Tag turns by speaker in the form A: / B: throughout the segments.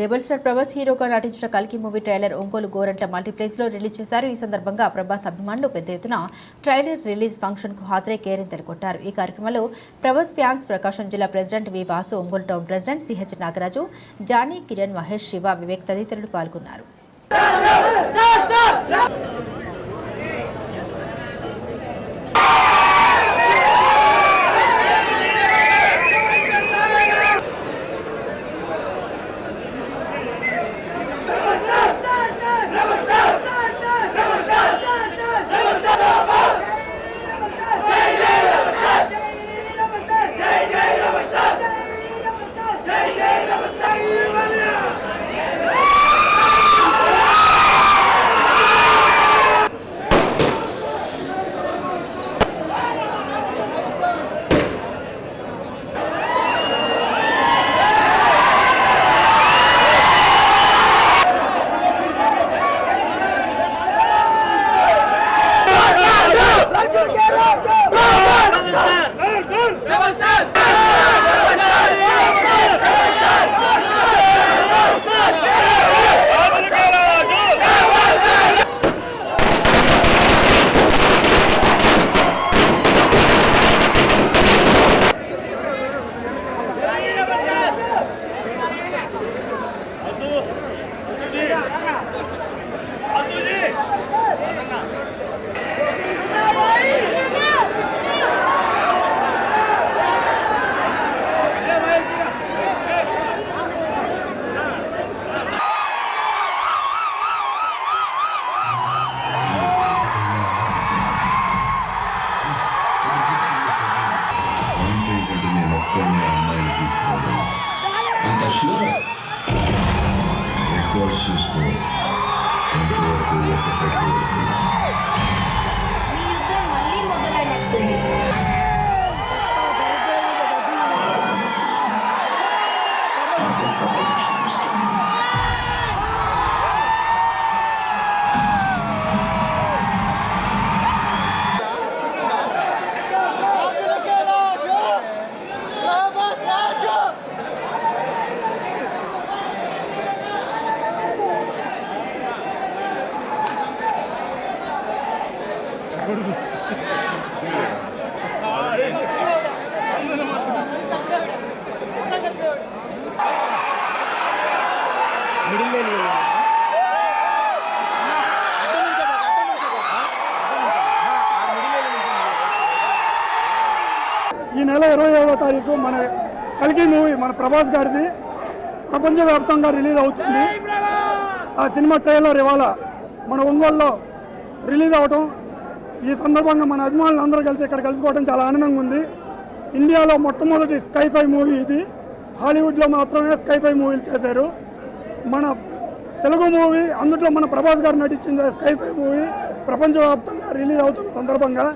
A: Rebel star Prabhas హీరోగా నటించిన కల్కి మూవీ ట్రైలర్ ఒంగోలు గోరంట్ల మల్టీప్లెక్స్లో రిలీజ్ చేశారు. ఈ సందర్భంగా ప్రభాస్ అభిమానులు పెద్ద ఎత్తున ట్రైలర్ రిలీజ్ ఫంక్షన్కు హాజరై కేరింతలు కొట్టారు ఈ కార్యక్రమంలో ప్రభాస్ ఫ్యాన్స్ ప్రకాశం జిల్లా president V Vasu Ongole town president C H Nagaraju Johnny Kiran Mahesh Shiva Vivek తదితరులు పాల్గొన్నారు.
B: quiero, quiero, quiero. Sure.
C: Of course, she's cool.
D: ఈ నెల ఇరవై ఏడవ తారీఖు మన కలికి మూవీ మన ప్రభాస్ గారిది ప్రపంచవ్యాప్తంగా రిలీజ్ అవుతుంది. ఆ సినిమా ట్రైలర్ ఇవాళ మన ఒంగోలులో రిలీజ్ అవటం ఈ సందర్భంగా మన అభిమానులు అందరూ కలిసి ఇక్కడ కలుసుకోవడం చాలా ఆనందంగా ఉంది. ఇండియాలో మొట్టమొదటి స్కై ఫై మూవీ ఇది. హాలీవుడ్లో మాత్రమే స్కై ఫై మూవీలు చేశారు. మన తెలుగు మూవీ అందులో మన ప్రభాస్ గారు నటించిన స్కై ఫై మూవీ ప్రపంచవ్యాప్తంగా రిలీజ్ అవుతున్న సందర్భంగా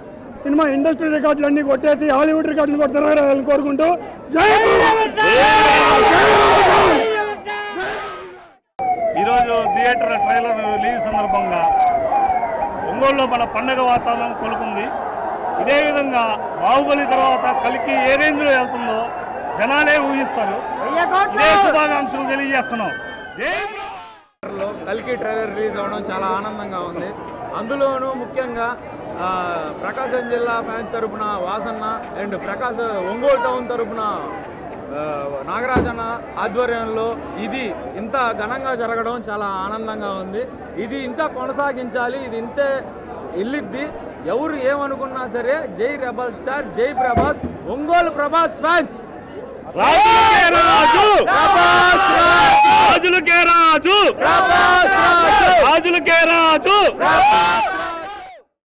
D: సినిమా ఇండస్ట్రీ రికార్డులు అన్ని కొట్టేసి హాలీవుడ్ రికార్డులు కూడా తిరగరాలని కోరుకుంటూ జై
E: ఈరోజు థియేటర్ ట్రైలర్ రిలీజ్ సందర్భంగా ఒంగోలులో మన పండగ వాతావరణం కొలుకుంది. ఇదే విధంగా బాహుబలి తర్వాత కలికి ఏ రేంజ్లో వెళ్తుందో జనాలే ఊహిస్తారు. ఇదే శుభాకాంక్షలు తెలియజేస్తున్నాం.
F: కల్కి ట్రైలర్ రిలీజ్ అవ్వడం చాలా ఆనందంగా ఉంది. అందులోనూ ముఖ్యంగా ఆ, ప్రకాశం జిల్లా ఫ్యాన్స్ తరపున వాసన్న అండ్ ప్రకాశ ఒంగోలు టౌన్ తరపున నాగరాజన్న ఆధ్వర్యంలో ఇది ఇంత ఘనంగా జరగడం చాలా ఆనందంగా ఉంది. ఇది ఇంకా కొనసాగించాలి ఇది ఇంతే వెళ్ళిద్ది ఎవరు ఏమనుకున్నా సరే జై రెబల్ స్టార్ జై ప్రభాస్ ఒంగోలు ప్రభాస్ ఫ్యాన్స్.